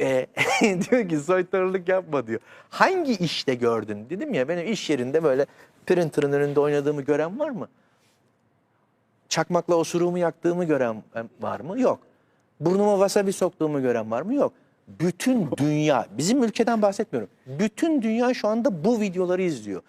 E, diyor ki soytarılık yapma diyor. Hangi işte gördün? Dedim ya benim iş yerinde böyle printer'ın önünde oynadığımı gören var mı? Çakmakla osuruğumu yaktığımı gören var mı? Yok. Burnuma wasabi soktuğumu gören var mı? Yok. Bütün dünya, bizim ülkeden bahsetmiyorum. Bütün dünya şu anda bu videoları izliyor.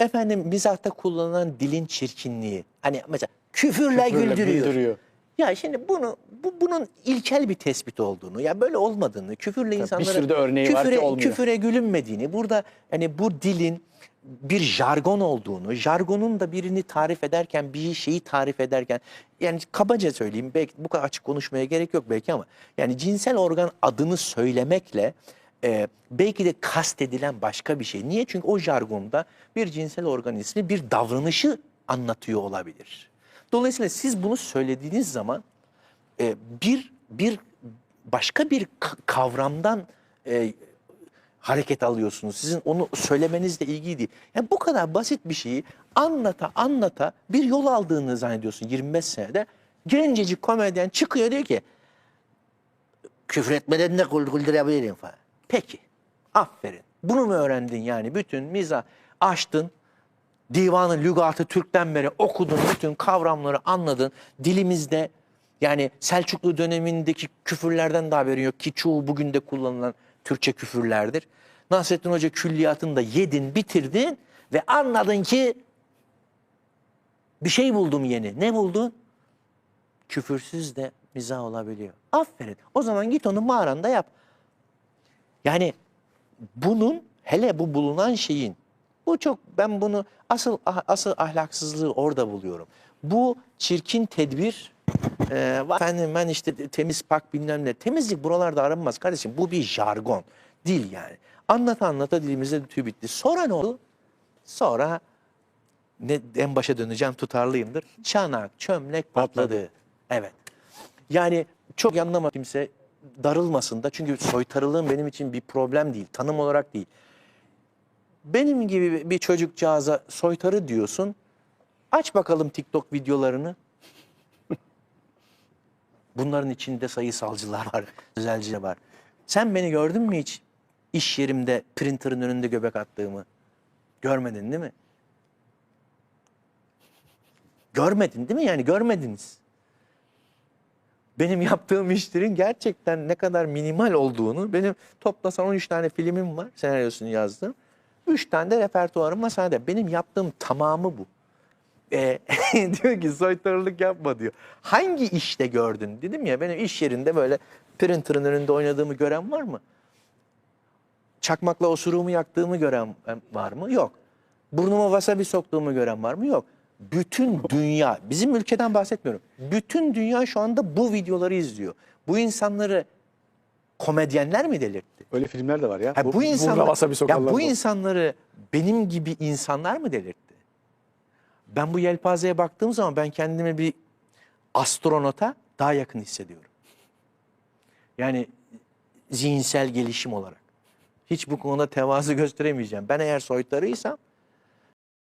Efendim mizahta kullanılan dilin çirkinliği. Hani mesela küfürle, Küfürle güldürüyor. güldürüyor. Ya şimdi bunu bu, bunun ilkel bir tespit olduğunu, ya böyle olmadığını, küfürle insanlara sürü de örneği var ki küfüre, olmuyor. küfüre gülünmediğini, burada hani bu dilin bir jargon olduğunu, jargonun da birini tarif ederken, bir şeyi tarif ederken, yani kabaca söyleyeyim, belki bu kadar açık konuşmaya gerek yok belki ama yani cinsel organ adını söylemekle e, belki de kastedilen başka bir şey. Niye? Çünkü o jargonda bir cinsel organ ismi bir davranışı anlatıyor olabilir. Dolayısıyla siz bunu söylediğiniz zaman e, bir bir başka bir kavramdan e, hareket alıyorsunuz. Sizin onu söylemenizle ilgili değil. Yani bu kadar basit bir şeyi anlata anlata bir yol aldığını zannediyorsun 25 senede. Gencecik komedyen çıkıyor diyor ki küfür etmeden de kul güldürebilirim falan. Peki aferin. Bunu mu öğrendin yani? Bütün mizah açtın. Divanı Lügatı Türk'ten beri okudun. Bütün kavramları anladın. Dilimizde yani Selçuklu dönemindeki küfürlerden de haberin yok ki çoğu bugün de kullanılan Türkçe küfürlerdir. Nasrettin Hoca külliyatını da yedin, bitirdin ve anladın ki bir şey buldum yeni. Ne buldun? Küfürsüz de mizah olabiliyor. Aferin. O zaman git onu mağaranda yap. Yani bunun hele bu bulunan şeyin bu çok ben bunu asıl asıl ahlaksızlığı orada buluyorum. Bu çirkin tedbir e, efendim ben işte temiz pak bilmem ne. Temizlik buralarda aranmaz kardeşim. Bu bir jargon. Dil yani. Anlata anlata dilimizde tüy bitti. Sonra ne oldu? Sonra ne en başa döneceğim tutarlıyımdır. Çanak, çömlek patladı. Evet. Yani çok yanlama kimse darılmasın da çünkü soytarılığın benim için bir problem değil. Tanım olarak değil. Benim gibi bir çocukcağıza soytarı diyorsun. Aç bakalım TikTok videolarını. Bunların içinde sayısalcılar var, özelciler var. Sen beni gördün mü hiç iş yerimde printer'ın önünde göbek attığımı? Görmedin değil mi? Görmedin değil mi? Yani görmediniz. Benim yaptığım işlerin gerçekten ne kadar minimal olduğunu, benim toplasan 13 tane filmim var, senaryosunu yazdım. 3 tane de repertuarım var sadece. Benim yaptığım tamamı bu. E, diyor ki soytarılık yapma diyor. Hangi işte gördün? Dedim ya benim iş yerinde böyle printer'ın önünde oynadığımı gören var mı? Çakmakla osuruğumu yaktığımı gören var mı? Yok. Burnuma wasabi soktuğumu gören var mı? Yok. Bütün dünya, bizim ülkeden bahsetmiyorum. Bütün dünya şu anda bu videoları izliyor. Bu insanları komedyenler mi delirtti? Öyle filmler de var ya. Ha, bu, buruna insanlar, ya bu bu. insanları benim gibi insanlar mı delirtti? Ben bu yelpazeye baktığım zaman ben kendimi bir astronota daha yakın hissediyorum. Yani zihinsel gelişim olarak. Hiç bu konuda tevazu gösteremeyeceğim. Ben eğer soytarıysam